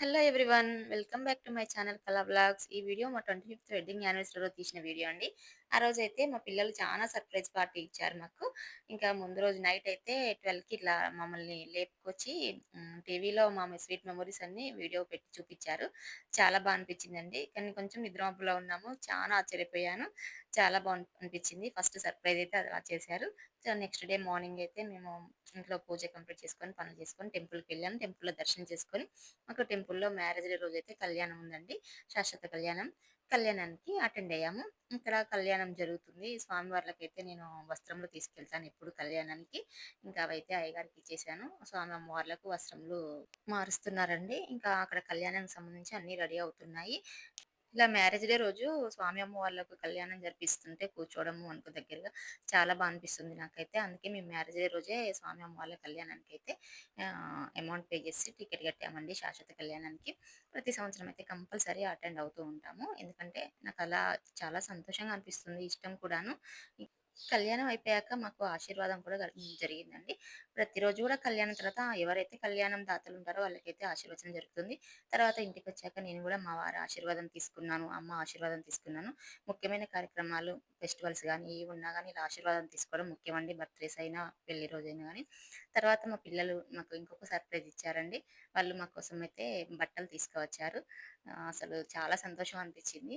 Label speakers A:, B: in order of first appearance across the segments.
A: Hello everyone welcome back to my channel Kala blogs. ఈ video మా twenty fifth wedding యానివర్సరీలో తీసిన video అండి. ఆ రోజు అయితే మా పిల్లలు చాలా సర్ప్రైజ్ పార్టీ ఇచ్చారు మాకు. ఇంకా ముందు రోజు నైట్ అయితే ట్వెల్వ్కి ఇట్లా మమ్మల్ని లేపుకొచ్చి టీవీలో మా స్వీట్ మెమొరీస్ అన్ని వీడియో పెట్టి చూపించారు. చాలా బాగా అనిపించిందండి. కానీ కొంచెం నిద్రమప్పులో ఉన్నాము. చాలా ఆశ్చర్యపోయాను. చాలా బాగా అనిపించింది. ఫస్ట్ సర్ప్రైజ్ అయితే అలా చేశారు. సో నెక్స్ట్ డే మార్నింగ్ అయితే మేము ఇంట్లో పూజ కంప్లీట్ చేసుకొని పనులు చేసుకొని టెంపుల్కి వెళ్ళాము టెంపుల్లో దర్శనం చేసుకొని మాకు టెంపుల్లో మ్యారేజ్ డే రోజు అయితే కళ్యాణం ఉందండి. శాశ్వత కళ్యాణం. కళ్యాణానికి అటెండ్ అయ్యాము. ఇక్కడ కళ్యాణం జరుగుతుంది. స్వామివార్లకి అయితే నేను వస్త్రములు తీసుకెళ్తాను ఎప్పుడు కళ్యాణానికి. ఇంకా అవైతే అయ్యగారికి ఇచ్చేసాను. స్వామి అమ్మవార్లకు వస్త్రములు మారుస్తున్నారండి. ఇంకా అక్కడ కళ్యాణానికి సంబంధించి అన్ని రెడీ అవుతున్నాయి. ఇలా మ్యారేజ్ డే రోజు స్వామి అమ్మ వాళ్ళకు కళ్యాణం జరిపిస్తుంటే కూర్చోవడము అనుకు దగ్గరగా చాలా బాగా అనిపిస్తుంది నాకైతే. అందుకే మేము మ్యారేజ్ డే రోజే స్వామి అమ్మ వాళ్ళ కళ్యాణానికి అయితే అమౌంట్ పే చేసి టికెట్ కట్టామండి శాశ్వత కళ్యాణానికి. ప్రతి సంవత్సరం అయితే కంపల్సరీ అటెండ్ అవుతూ ఉంటాము. ఎందుకంటే నాకు అలా చాలా సంతోషంగా అనిపిస్తుంది ఇష్టం కూడాను. కళ్యాణం అయిపోయాక మాకు ఆశీర్వాదం కూడా జరిగిందండి. ప్రతిరోజు కూడా కళ్యాణం తర్వాత ఎవరైతే కళ్యాణం దాతలు ఉంటారో వాళ్ళకైతే ఆశీర్వచనం జరుగుతుంది. తర్వాత ఇంటికి వచ్చాక నేను కూడా మా వారి ఆశీర్వాదం తీసుకున్నాను అమ్మ ఆశీర్వాదం తీసుకున్నాను. ముఖ్యమైన కార్యక్రమాలు ఫెస్టివల్స్ కానీ ఏవి ఉన్నా కానీ ఇలా ఆశీర్వాదం తీసుకోవడం ముఖ్యమండి. బర్త్డేస్ అయినా పెళ్ళి రోజైనా కానీ తర్వాత మా పిల్లలు మాకు ఇంకొక సర్ప్రైజ్ ఇచ్చారండి. వాళ్ళు మా కోసం అయితే బట్టలు తీసుకువచ్చారు. అసలు చాలా సంతోషం అనిపించింది.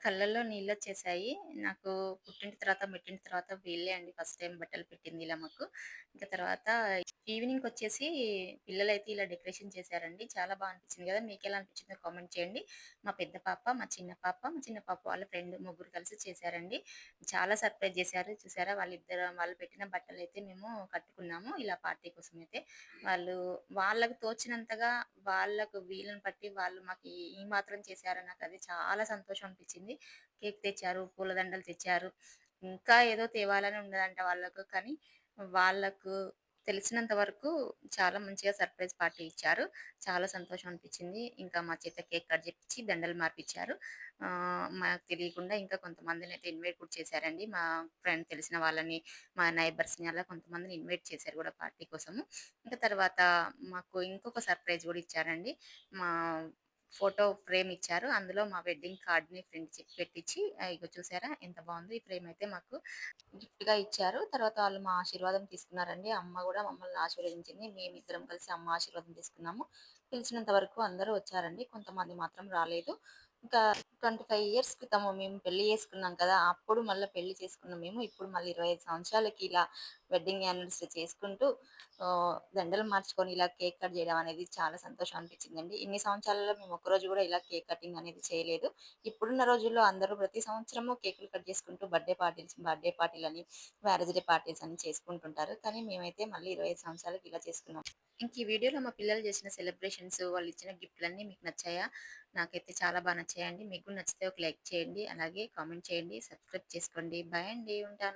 A: కళ్ళల్లో నీళ్ళొచ్చేసాయి. నాకు పుట్టింటి తర్వాత, పెట్టిన తర్వాత వీళ్ళే అండి ఫస్ట్ టైం బట్టలు పెట్టింది ఇలా మాకు. ఇంకా తర్వాత ఈవినింగ్‌కొచ్చేసి పిల్లలైతే ఇలా డెకరేషన్ చేశారండి. చాలా బాగా అనిపించింది కదా మీకు ఎలా అనిపించిందో కామెంట్ చేయండి. మా పెద్ద పాప, మా చిన్న పాప, మా చిన్న పాప వాళ్ళ ఫ్రెండ్ ముగ్గురు కలిసి చేశారండి. చాలా సర్ప్రైజ్ చేశారు. చూసారా వాళ్ళిద్దరు వాళ్ళు పెట్టిన బట్టలు అయితే మేము కట్టుకున్నాము. ఇలా పార్టీ కోసమైతే. వాళ్ళు వాళ్ళకు తోచినంతగా వాళ్ళకు వీలుని బట్టి వాళ్ళు మాకు ఈ మాత్రం చేశారు అది చాలా సంతోషం అనిపించింది. కేక్ తెచ్చారు, పూలదండలు తెచ్చారు. ఇంకా ఏదో తేవాలని ఉన్నదంట వాళ్ళకు. కానీ వాళ్ళకు తెలిసినంత వరకు చాలా మంచిగా సర్ప్రైజ్ పార్టీ ఇచ్చారు. చాలా సంతోషం అనిపించింది. ఇంకా మా చేత కేక్ కట్ చేపించి దండలు మార్పిచ్చారు. మాకు తెలియకుండా ఇంకా కొంతమందిని అయితే ఇన్వైట్ కూడా చేశారండి. మా ఫ్రెండ్ తెలిసిన వాళ్ళని, మా నైబర్స్‌ని అలా కొంతమందిని ఇన్వైట్ చేశారు కూడా పార్టీ కోసము. ఇంకా తర్వాత మాకు ఇంకొక సర్ప్రైజ్ కూడా ఇచ్చారండి. మా ఫోటో ఫ్రేమ్ ఇచ్చారు. అందులో మా వెడ్డింగ్ కార్డ్‌ని ప్రింట్ పెట్టించి ఇక చూసారా ఎంత బాగుందో ఈ ఫ్రేమ్ అయితే మాకు గిఫ్ట్‌గా ఇచ్చారు. తర్వాత వాళ్ళు మా ఆశీర్వాదం తీసుకున్నారండి. అమ్మ కూడా మమ్మల్ని ఆశీర్వదించింది. మేమిద్దరం కలిసి అమ్మ ఆశీర్వాదం తీసుకున్నాము. పిలిచినంత వరకు అందరూ వచ్చారండి. కొంతమంది మాత్రం రాలేదు. ఇంకా ట్వంటీ ఫైవ్ ఇయర్స్ క్రితము మేము పెళ్ళి చేసుకున్నాం కదా! అప్పుడు మళ్ళీ పెళ్ళి చేసుకున్నాం మేము. ఇప్పుడు మళ్ళీ ఇరవై ఐదు సంవత్సరాలకి ఇలా వెడ్డింగ్ యానివర్సరీ చేసుకుంటూ దండలు మార్చుకొని ఇలా కేక్ కట్ చేయడం అనేది చాలా సంతోషం అనిపించిందండి. ఇన్ని సంవత్సరాలలో మేము ఒక్కరోజు కూడా ఇలా కేక్ కటింగ్ అనేది చేయలేదు. ఇప్పుడున్న రోజుల్లో అందరూ ప్రతి సంవత్సరము కేకులు కట్ చేసుకుంటూ బర్త్‌డే పార్టీస్ బర్త్‌డే పార్టీలని, మ్యారేజ్ డే పార్టీస్ అని చేసుకుంటుంటారు. కానీ మేమైతే మళ్ళీ ఇరవై ఐదు సంవత్సరాలకి ఇలా చేసుకున్నాం. ఇంక ఈ వీడియోలో మా పిల్లలు చేసిన సెలబ్రేషన్స్, వాళ్ళు ఇచ్చిన గిఫ్ట్‌లన్నీ మీకు నచ్చాయా? నాకైతే చాలా బాగా నచ్చాయండి. మీకు నచ్చితే ఒక లైక్ చేయండి. అలాగే కామెంట్ చేయండి. సబ్స్క్రైబ్ చేసుకోండి. బాయ్ అండి. ఉంటాను.